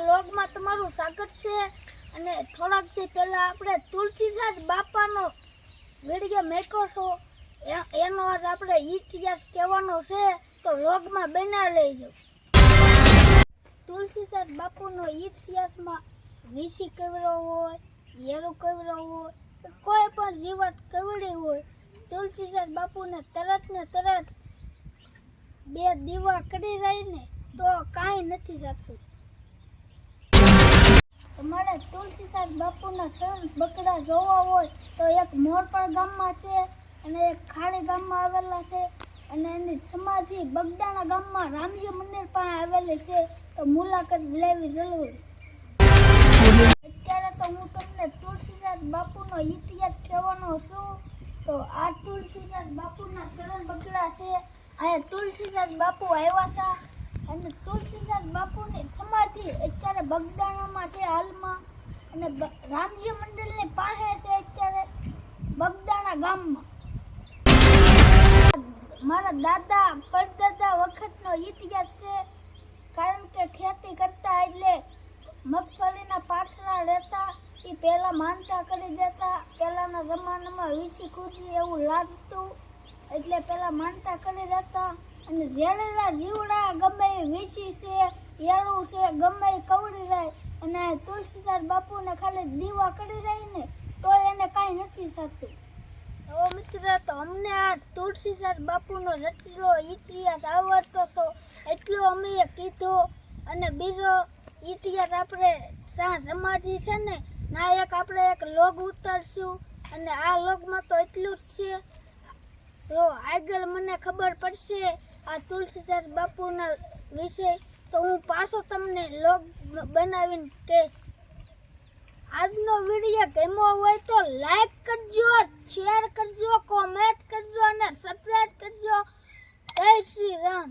વ્લોગમાં તમારું સ્વાગત છે. અને થોડાક દી પહેલા આપણે તુલસીદાસ બાપાનો વીડિયો મેકો છો. એનો આજ આપણે ઇતિહાસ કહેવાનો છે, તો લોગમાં બના લેજો. તુલસીદાસ બાપુનો ઇતિહાસમાં વીસી કવરો હોય, યેરો કવરો હોય કોઈ પણ જીવત કવડી હોય તુલસીદાસ બાપુને તરત ને તરત બે દીવા કરી રહીને તો કાંઈ નથી થતું. તમારે તુલસીદાસ બાપુના શરણ બકડા જોવા હોય તો એક મોરપણ ગામમાં છે અને એક ખાડી ગામમાં આવેલા છે અને એની સમાધિ બગડાના ગામમાં રામજી મંદિર પાસે આવેલી છે તો મુલાકાત લેવી જરૂર. અત્યારે તો હું તમને તુલસીદાસ બાપુનો ઇતિહાસ કહેવાનો છું. તો આ તુલસીદાસ બાપુના શરણ બગડા છે. અહીંયા તુલસીદાસ બાપુ આવ્યા છે. અને તુલસીદાસ બાપુની સમાધિ અત્યારે બગદાણામાં છે હાલમાં. અને રામજી મંડળની પાસે છે અત્યારે બગદાણા ગામમાં. મારા દાદા, પરદાદા વખતનો ઇતિહાસ છે. કારણ કે ખેતી કરતા એટલે મગફળીના પાથરા રહેતા, એ પહેલાં માનતા કરી દેતા. પહેલાંના જમાનામાં વીસી ખુરશી એવું લાગતું, એટલે પહેલાં માનતા કરી દેતા. અને ઝેરેલા જીવડા ગમે વીછી છે યેળું છે, ગમે કવડી જાય અને તુલસીદાસ બાપુને ખાલી દીવા કરી જાય ને, તો એને કાંઈ નથી થતું. તો મિત્ર, તો અમને આ તુલસીદાસ બાપુનો રચેલો ઇતિહાસ આવડતો છો એટલું અમે કીધો. અને બીજો ઇતિહાસ આપણે સાંજ સમાધિ છે ને, ના એક આપણે એક લોગ ઉતારશું. અને આ લોગમાં તો એટલું જ છે. તો આગળ મને ખબર પડશે આ તુલસીદાસ બાપુના વિશે તો હું પાછો તમને લોગ બનાવીને કે આજનો વીડિયો ગમ્યો હોય તો લાઈક કરજો શેર કરજો કોમેન્ટ કરજો અને સબસ્ક્રાઈબ કરજો. જય શ્રી રામ.